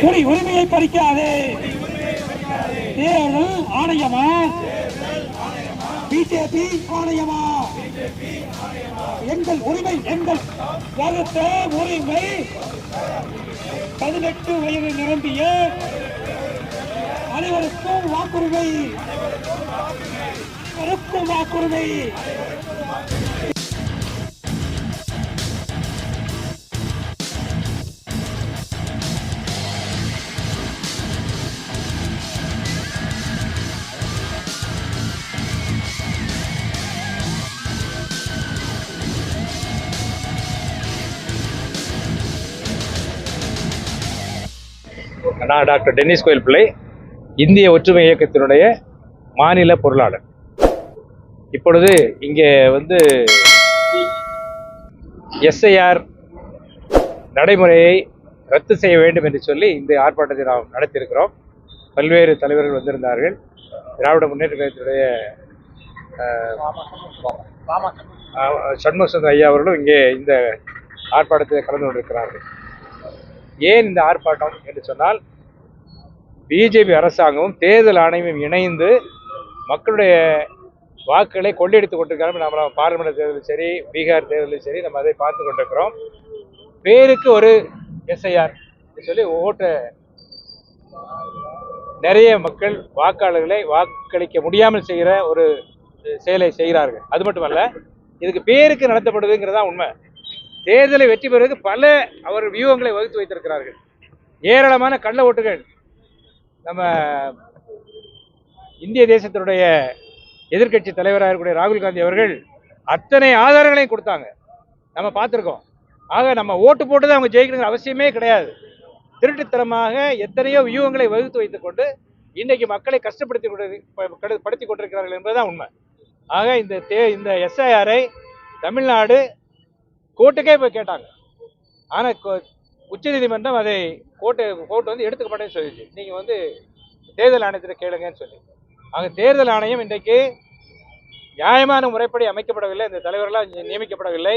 குடி உரிமையை பறிக்காதே. தேர்தல் ஆணையமா? பிஜேபி ஆணையமா? எங்கள் உரிமை எங்கள். வகுத்த உரிமை. பதினெட்டு வயது நிரம்பிய அனைவருக்கும் வாக்குரிமை. அனைவருக்கும் வாக்குரிமை. நான் டாக்டர் டென்னிஸ் கோயில் பிள்ளை இந்திய ஒற்றுமை இயக்கத்தினுடைய மாநில பொருளாளர். இப்பொழுது இங்கே வந்து எஸ்ஐஆர் நடைமுறையை ரத்து செய்ய வேண்டும் என்று சொல்லி இந்த ஆர்ப்பாட்டத்தை நாம் நடத்தியிருக்கிறோம். பல்வேறு தலைவர்கள் வந்திருந்தார்கள். திராவிட முன்னேற்ற கழகத்தினுடைய சண்முக ஐயா அவர்களும் இங்கே இந்த ஆர்ப்பாட்டத்தில் கலந்து கொண்டிருக்கிறார்கள். ஏன் இந்த ஆர்ப்பாட்டம் என்று சொன்னால் பிஜேபி அரசாங்கமும் தேர்தல் ஆணையமும் இணைந்து மக்களுடைய வாக்குகளை கொள்ளையடித்துக் கொண்டிருக்காங்க நம்ம பார்லிமெண்ட் தேர்தலும் சரி பீகார் தேர்தலும் சரி நம்ம அதை பார்த்து கொண்டிருக்கிறோம். பேருக்கு ஒரு எஸ்ஐஆர் சொல்லி ஓட்டு நிறைய மக்கள் வாக்காளர்களை வாக்களிக்க முடியாமல் செய்கிற ஒரு செயலை செய்கிறார்கள். அது மட்டுமல்ல இதுக்கு பேருக்கு நடத்தப்படுதுங்கிறதா உண்மை. தேர்தலை வெற்றி பெறுவதற்கு பல அவர் வியூகங்களை வகுத்து வைத்திருக்கிறார்கள். ஏராளமான கள்ள ஓட்டுகள் நம்ம இந்திய தேசத்தினுடைய எதிர்க்கட்சி தலைவராக இருக்கக்கூடிய ராகுல் காந்தி அவர்கள் அத்தனை ஆதாரங்களையும் கொடுத்தாங்க. நம்ம பார்த்துருக்கோம். ஆக நம்ம ஓட்டு போட்டு தான் அவங்க ஜெயிக்கணுங்கிற அவசியமே கிடையாது. திருட்டுத்தனமாக எத்தனையோ வியூகங்களை வகுத்து வைத்துக்கொண்டு இன்றைக்கு மக்களை கஷ்டப்படுத்தி கொண்டு படுத்தி கொண்டிருக்கிறார்கள் என்பதுதான் உண்மை. ஆக இந்த தே இந்த எஸ்ஐஆரை தமிழ்நாடு கோர்ட்டுக்கே போய் கேட்டாங்க. ஆனால் உச்சநீதிமன்றம் அதை கோர்ட்டு கோர்ட் வந்து எடுத்துக்க மாட்டேன்னு சொல்லிச்சு. நீங்கள் வந்து தேர்தல் ஆணையத்தில் கேளுங்கன்னு சொல்லி. அங்கே தேர்தல் ஆணையம் இன்றைக்கு நியாயமான முறைப்படி அமைக்கப்படவில்லை. இந்த தலைவர்களாம் இங்கே நியமிக்கப்படவில்லை.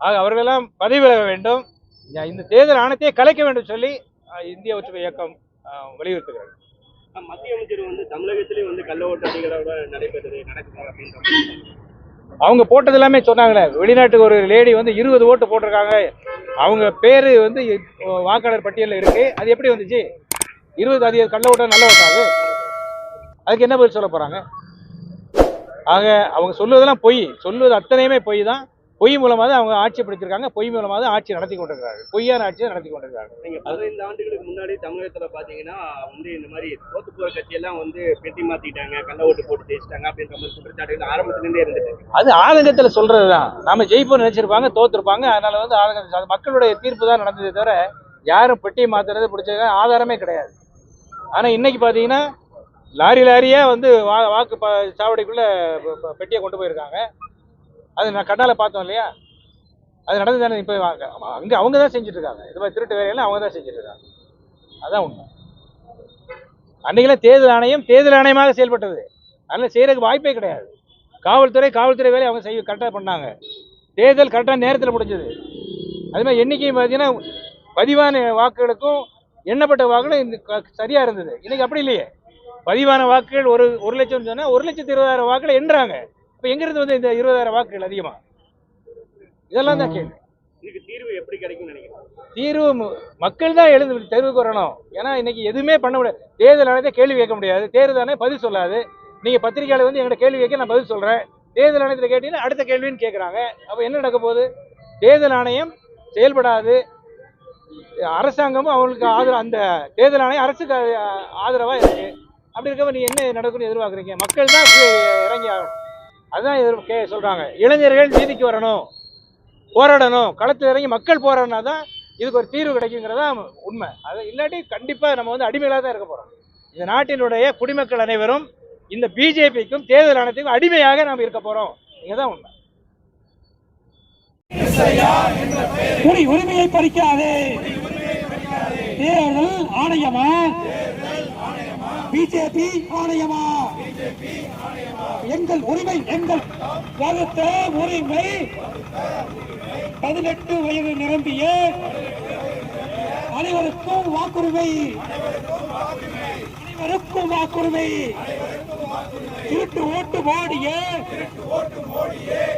ஆக அவர்களெல்லாம் பதவி விலக வேண்டும் இந்த தேர்தல் ஆணையத்தையே கலைக்க வேண்டும் சொல்லி இந்திய ஒற்றுமை இயக்கம் வலியுறுத்துகிறார்கள் வலியுறுத்துகிறது. மத்திய அமைச்சர் வந்து தமிழகத்திலேயே வந்து கள்ள ஓட்டு அதிகாரோட நடைபெறுது நடக்குது அப்படின்ற அவங்க போட்டது எல்லாமே சொன்னாங்களே. வெளிநாட்டுக்கு ஒரு லேடி வந்து இருபது ஓட்டு போட்டிருக்காங்க. அவங்க பேர் வந்து வாக்காளர் பட்டியலில் இருக்கு. அது எப்படி வந்துச்சு? இருபது அதிக கள்ள ஓட்டா நல்ல ஓட்டாது அதுக்கு என்ன பதில் சொல்ல போறாங்க? ஆக அவங்க சொல்லுவதெல்லாம் பொய். சொல்லுவது அத்தனையுமே பொய் தான் பொய் மூலமாக அவங்க ஆட்சி பிடிச்சிருக்காங்க. பொய் மூலமாக தான் ஆட்சி நடத்தி கொண்டிருக்கிறார்கள். பொய்யான ஆட்சியை நடத்தி கொண்டிருக்கிறார்கள். நீங்க பதினைந்து ஆண்டுகளுக்கு முன்னாடி தமிழகத்துல பாத்தீங்கன்னா வந்து இந்த மாதிரி தோத்து போற கட்சியெல்லாம் வந்து பெட்டி மாத்திட்டாங்க கள்ள ஓட்டு போட்டு ஜெயிச்சிட்டாங்க அப்படின்ற மாதிரி குற்றச்சாட்டுகள் ஆரம்பத்துல இருந்தே இருந்துட்டு. அது ஆதங்கத்தில் சொல்றது தான் நாம ஜெயிப்போம் நினைச்சிருப்பாங்க தோத்துருப்பாங்க. அதனால வந்து ஆதங்கம் அது மக்களுடைய தீர்ப்பு தான் நடந்ததே தவிர யாரும் பெட்டியை மாத்துறது பிடிச்சது ஆதாரமே கிடையாது. ஆனா இன்னைக்கு பாத்தீங்கன்னா லாரி லாரியா வந்து வா வாக்கு சாவடிக்குள்ள பெட்டியை கொண்டு போயிருக்காங்க. அது நான் கண்ணால் பார்த்தோம் இல்லையா? அது நடந்து தானே இப்போ அங்கே அவங்க தான் செஞ்சுட்டு இருக்காங்க இது மாதிரி திருட்டு வேலையெல்லாம் அவங்க தான் செஞ்சுட்டு இருக்காங்க அதான் உண்மை. அன்னைக்கெல்லாம் தேர்தல் ஆணையம் தேர்தல் ஆணையமாக செயல்பட்டது. அதனால் செய்கிறதுக்கு வாய்ப்பே கிடையாது. காவல்துறை காவல்துறை வேலையை அவங்க செய்ய கரெக்டாக பண்ணாங்க. தேர்தல் கரெக்டாக நேரத்தில் முடிஞ்சது. அது மாதிரி எண்ணிக்கையும் பார்த்தீங்கன்னா பதிவான வாக்குகளுக்கும் எண்ணப்பட்ட வாக்குகளும் இந்த க- இருந்தது. இன்றைக்கி அப்படி இல்லையே. பதிவான வாக்குகள் ஒரு ஒரு லட்சம் சொன்னால் ஒரு லட்சத்து இருபதாயிரம் வாக்குகளை எண்ணுறாங்க. இப்போ எங்கிருந்து வந்து இந்த இருபதாயிரம் வாக்குகள் அதிகமாக இதெல்லாம் தான் கேள்வி. தீர்வு எப்படி கிடைக்கும்னு நினைக்கிறேன் தீர்வு மக்கள் தான் எழுந்து தெருவுக்கு வரணும் ஏன்னா இன்னைக்கு எதுவுமே பண்ண முடியாது. தேர்தல் ஆணையத்தை கேள்வி கேட்க முடியாது. தேர்தல் பதில் சொல்லாது. நீங்க பத்திரிகையாளர் வந்து எங்கிட்ட கேள்வி கேட்க நான் பதில் சொல்றேன். தேர்தல் ஆணையத்தில் கேட்டீங்கன்னா அடுத்த கேள்வின்னு கேட்குறாங்க. அப்போ என்ன நடக்க போகுது? தேர்தல் ஆணையம் செயல்படாது. அரசாங்கமும் அவங்களுக்கு ஆதரவு அந்த தேர்தல் ஆணையம் அரசுக்கு ஆ- ஆதரவா இருக்கு. அப்படி இருக்கப்ப நீ என்ன நடக்கும்னு எதிர்பார்க்குறீங்க? மக்கள் தான் இறங்கி ஆகணும். அதுதான் எதிர் கே சொல்கிறாங்க இளைஞர்கள் நீதிக்கு வரணும் போராடணும் களத்தில் இறங்கி மக்கள் போராடினா தான் இதுக்கு ஒரு தீர்வு கிடைக்குங்கிறதா உண்மை. அது இல்லாட்டி கண்டிப்பாக நம்ம வந்து அடிமைகளாக தான் இருக்க போகிறோம் இந்த நாட்டினுடைய குடிமக்கள் அனைவரும் இந்த பிஜேபிக்கும் தேர்தல் ஆணையத்துக்கும் அடிமையாக நாம் இருக்க போகிறோம் தான் உண்மை. குடி உரிமையை பறிக்காதே. தேர்தல் ஆணையமா? பிஜேபி ஆணையமா? எங்கள் உரிமை எங்கள். வகுத்த உரிமை. பதினெட்டு வயது நிரம்பிய அனைவருக்கும் வாக்குரிமை. அனைவருக்கும் வாக்குரிமை. திருட்டு ஓட்டு மோடிய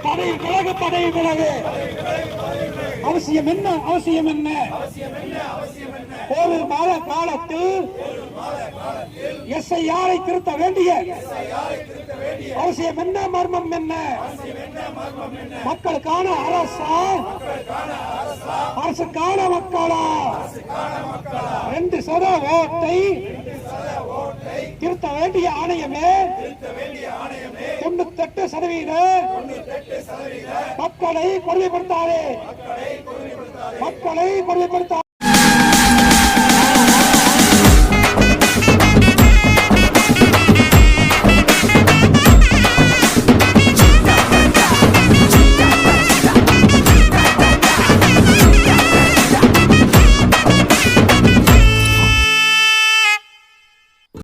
படை விலகு படை விலகு. அவசியம் என்ன? அவசியம் என்ன? ஒரு மாத காலத்தில் எஸ்ஐஆரை திருத்த வேண்டிய? அவசியம் என்ன மர்மம் என்ன? மக்களுக்கான அரசா? அரசுக்கான மக்களா? ரெண்டு சத ஓட்டை திருத்த வேண்டிய ஆணையமே தொண்ணூத்தி எட்டு சதவீத மக்களை கொடுமைப்படுத்தாதே மக்களை கொடுமைப்படுத்த